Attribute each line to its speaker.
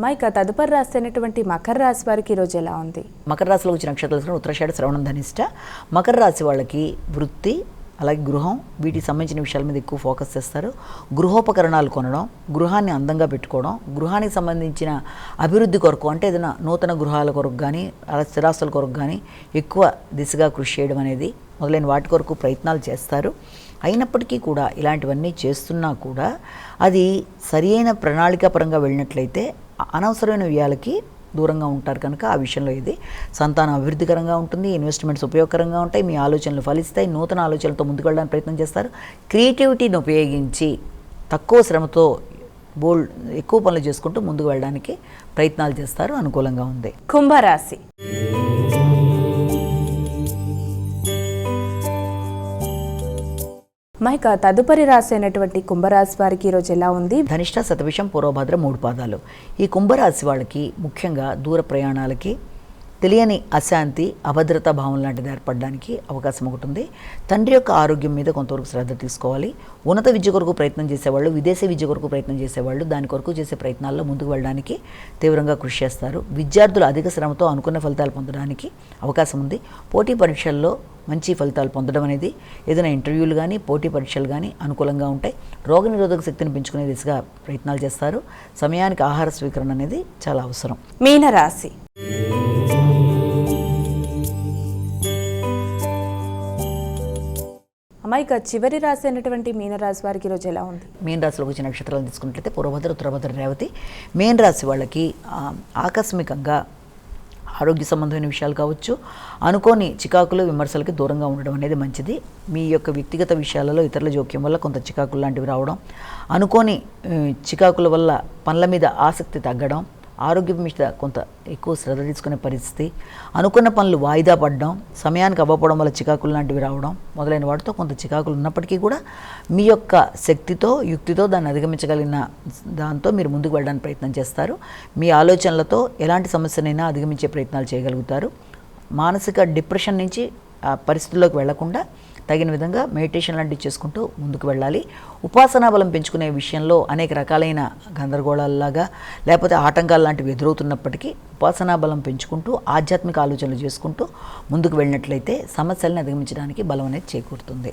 Speaker 1: మైక తదుపరి రాశి అయినటువంటి మకర రాశి వారికి ఈరోజు ఎలా ఉంది?
Speaker 2: మకర రాశిలో వచ్చిన నక్షత్రాలు ఉత్తరాషాఢ శ్రవణం ధనిష్ట. మకర రాశి వాళ్ళకి వృత్తి అలాగే గృహం వీటికి సంబంధించిన విషయాల మీద ఎక్కువ ఫోకస్ చేస్తారు. గృహోపకరణాలు కొనడం గృహాన్ని అందంగా పెట్టుకోవడం గృహానికి సంబంధించిన అభివృద్ధి కొరకు అంటే ఏదైనా నూతన గృహాల కొరకు కానీ అలా స్థిరాస్తుల కొరకు కానీ ఎక్కువ దిశగా కృషి చేయడం అనేది మొదలైన వాటి కొరకు ప్రయత్నాలు చేస్తారు. అయినప్పటికీ కూడా ఇలాంటివన్నీ చేస్తున్నా కూడా అది సరి అయిన ప్రణాళికాపరంగా వెళ్ళినట్లయితే అనవసరమైన వ్యయాలకి దూరంగా ఉంటారు కనుక ఆ విషయంలో ఇది సంతానం అభివృద్ధికరంగా ఉంటుంది ఇన్వెస్ట్మెంట్స్ ఉపయోగకరంగా ఉంటాయి మీ ఆలోచనలు ఫలిస్తాయి నూతన ఆలోచనలతో ముందుకు వెళ్ళడానికి ప్రయత్నం చేస్తారు. క్రియేటివిటీని ఉపయోగించి తక్కువ శ్రమతో బోల్డ్ ఎక్కువ పనులు చేసుకుంటూ ముందుకు వెళ్ళడానికి ప్రయత్నాలు చేస్తారు అనుకూలంగా ఉంది.
Speaker 1: కుంభరాశి. మైక తదుపరి రాశి అయినటువంటి కుంభరాశి వారికి ఈరోజు ఎలా ఉంది?
Speaker 2: ధనిష్ట శతవిషం పూర్వభద్ర మూడు పాదాలు. ఈ కుంభరాశి వాళ్ళకి ముఖ్యంగా దూర ప్రయాణాలకి తెలియని అశాంతి అభద్రతా భావం లాంటిది ఏర్పడడానికి అవకాశం ఒకటి ఉంది. తండ్రి యొక్క ఆరోగ్యం మీద కొంతవరకు శ్రద్ధ తీసుకోవాలి. ఉన్నత విద్య కొరకు ప్రయత్నం చేసేవాళ్ళు విదేశీ విద్య కొరకు ప్రయత్నం చేసేవాళ్ళు దాని కొరకు చేసే ప్రయత్నాల్లో ముందుకు వెళ్ళడానికి తీవ్రంగా కృషి చేస్తారు. విద్యార్థులు అధిక శ్రమతో అనుకున్న ఫలితాలు పొందడానికి అవకాశం ఉంది. పోటీ పరీక్షల్లో మంచి ఫలితాలు పొందడం అనేది ఏదైనా ఇంటర్వ్యూలు కానీ పోటీ పరీక్షలు కానీ అనుకూలంగా ఉంటాయి. రోగనిరోధక శక్తిని పెంచుకునే దిశగా ప్రయత్నాలు చేస్తారు. సమయానికి ఆహార స్వీకరణ అనేది చాలా అవసరం.
Speaker 1: మీనరాశి. మైక చివరి రాశి అయినటువంటి మీనరాశి వారికి ఈరోజు ఎలా ఉంది?
Speaker 2: మీన రాశిలో వచ్చిన నక్షత్రాలు తీసుకున్నట్లయితే పూర్వభద్ర ఉత్తరభద్ర రేవతి. మీన రాశి వాళ్ళకి ఆకస్మికంగా ఆరోగ్య సంబంధమైన విషయాలు కావచ్చు. అనుకోని చికాకులు విమర్శలకి దూరంగా ఉండడం అనేది మంచిది. మీ యొక్క వ్యక్తిగత విషయాలలో ఇతరుల జోక్యం వల్ల కొంత చికాకులు లాంటివి రావడం. అనుకోని చికాకుల వల్ల పనుల మీద ఆసక్తి తగ్గడం. ఆరోగ్యం మీద కొంత ఎక్కువ శ్రద్ధ తీసుకునే పరిస్థితి. అనుకున్న పనులు వాయిదా పడడం సమయానికి అవ్వకపోవడం వల్ల చికాకులు లాంటివి రావడం మొదలైన వాటితో కొంత చికాకులు ఉన్నప్పటికీ కూడా మీ యొక్క శక్తితో యుక్తితో దాన్ని అధిగమించగలిగిన దాంతో మీరు ముందుకు వెళ్ళడానికి ప్రయత్నం చేస్తారు. మీ ఆలోచనలతో ఎలాంటి సమస్యనైనా అధిగమించే ప్రయత్నాలు చేయగలుగుతారు. మానసిక డిప్రెషన్ నుంచి ఆ పరిస్థితుల్లోకి వెళ్ళకుండా తగిన విధంగా మెడిటేషన్ లాంటివి చేసుకుంటూ ముందుకు వెళ్ళాలి. ఉపాసనా బలం పెంచుకునే విషయంలో అనేక రకాలైన గందరగోళాలలాగా లేకపోతే ఆటంకాలు లాంటివి ఎదురవుతున్నప్పటికీ ఉపాసనా బలం పెంచుకుంటూ ఆధ్యాత్మిక ఆలోచనలు చేసుకుంటూ ముందుకు వెళ్ళినట్లయితే సమస్యలను అధిగమించడానికి బలం అనేది చేకూరుతుంది.